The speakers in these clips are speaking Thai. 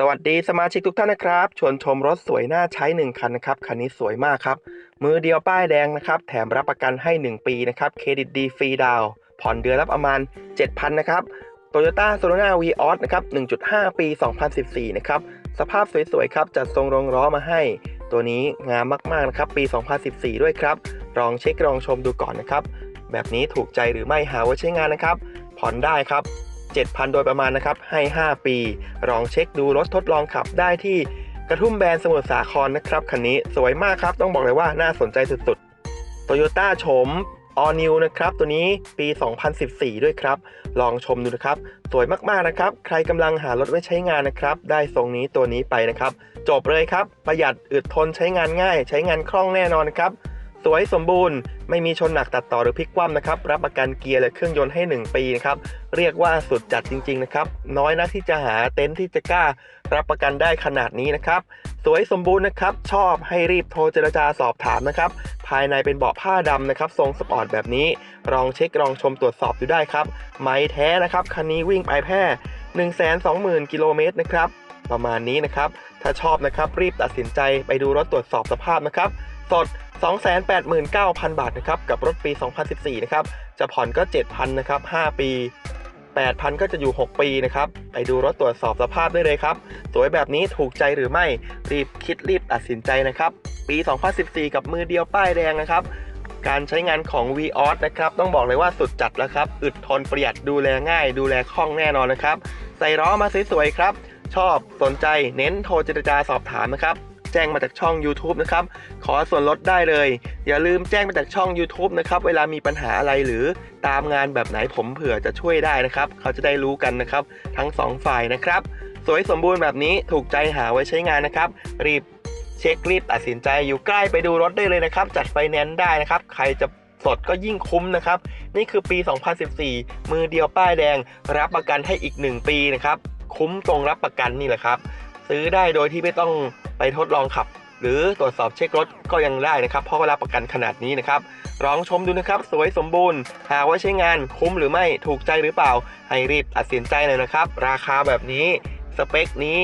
สวัสดีสมาชิกทุกท่านนะครับ ชวนชมรถสวยน่าใช้ 1 คันนะครับ คันนี้สวยมากครับ มือเดียวป้ายแดงนะครับ แถมรับประกันให้ 1 ปีนะครับ เครดิตดีฟรีดาว ผ่อนเดือนละประมาณ 7,000 นะครับ Toyota s o l o n a v i o s นะครับ 1.5 ปี 2014 นะครับ สภาพสวยๆ ครับ จัดทรงรองล้อมาให้ ตัวนี้งามมากๆ นะครับ ปี 2014 ด้วยครับ ลองเช็คลองชมดูก่อนนะครับ แบบนี้ถูกใจหรือไม่หาไว้ใช้งานนะครับ ผ่อนได้ครับ 7,000 โดยประมาณนะครับ ให้ 5 ปี ลองเช็คดูรถทดลองขับได้ที่กระทุ่มแบนสมุทรสาครนะครับคันนี้สวยมากครับ ต้องบอกเลยว่าน่าสนใจสุดๆ Toyota โฉม All New นะครับ ตัวนี้ปี 2014 ด้วยครับ ลองชมดูนะครับ สวยมากๆนะครับ ใครกำลังหารถไว้ใช้งานนะครับ ได้ทรงนี้ตัวนี้ไปนะครับ จบเลยครับ ประหยัดอึดทนใช้งานง่าย ใช้งานคล่องแน่นอนนครับ สวยสมบูรณ์ไม่มีชนหนักตัดต่อหรือพลิกคว่ำนะครับ รับประกันเกียร์และเครื่องยนต์ให้ 1 ปีนะครับ เรียกว่าสุดจัดจริง ๆ นะครับ น้อยนักที่จะหาเต็นท์ที่จะกล้า รับประกันได้ขนาดนี้นะครับ สวยสมบูรณ์นะครับ ชอบให้รีบโทรเจรจาสอบถามนะครับ ภายในเป็นเบาะผ้าดำนะครับ ทรงสปอร์ตแบบนี้ลองเช็คลองชมตรวจสอบดูได้ครับ ไม้แท้นะครับคันนี้วิ่งไปแพร่120,000กิโลเมตรนะครับประมาณนี้นะครับ ถ้าชอบนะครับรีบตัดสินใจไปดูรถตรวจสอบสภาพนะครับ สด 289,000 บาทนะครับกับรถปี 2014 นะครับ จะผ่อนก็ 7,000 นะครับ 5 ปี 8,000 ก็จะอยู่ 6 ปีนะครับ ไปดูรถตรวจสอบสภาพได้เลยครับ สวยแบบนี้ถูกใจหรือไม่ รีบคิดรีบตัดสินใจนะครับ ปี 2014 กับมือเดียวป้ายแดงนะครับ การใช้งานของ v ีออสนะครับ ต้องบอกเลยว่าสุดจัดแล้วครับ อึดทนประหยัดดูแลง่าย ดูแลคล่องแน่นอนนะครับ ใส่ล้อมาสวยๆครับ ชอบสนใจเน้นโทรเจรจาสอบถามนะครับ แจ้งมาจากช่อง YouTube นะครับ ขอส่วนลดได้เลย อย่าลืมแจ้งมาจากช่อง YouTube นะครับ เวลามีปัญหาอะไรหรือตามงานแบบไหนผมเผื่อจะช่วยได้นะครับ เขาจะได้รู้กันนะครับ ทั้งสองฝ่ายนะครับ สวยสมบูรณ์แบบนี้ถูกใจหาไว้ใช้งานนะครับ รีบเช็ครีบตัดสินใจอยู่ใกล้ไปดูรถได้เลยนะครับ จัดไฟแนนซ์ได้นะครับ ใครจะสดก็ยิ่งคุ้มนะครับ นี่คือปี 2014 มือเดียวป้ายแดง รับประกันให้อีก 1 ปีนะครับ คุ้มตรงรับประกันนี่แหละครับ ซื้อได้โดยที่ไม่ต้องไปทดลองขับ หรือตรวจสอบเช็ครถก็ยังได้นะครับ เพราะว่ารับประกันขนาดนี้นะครับลองชมดูนะครับ สวยสมบูรณ์ หากว่าใช้งานคุ้มหรือไม่ถูกใจหรือเปล่า ให้รีบตัดสินใจเลยนะครับ ราคาแบบนี้สเปคนี้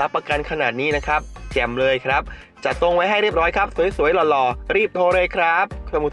รับประกันขนาดนี้นะครับแจ่มเลยครับจัดทรงไว้ให้เรียบร้อยครับ สวยๆหล่อๆรีบโทรเลยครับสมุทรสา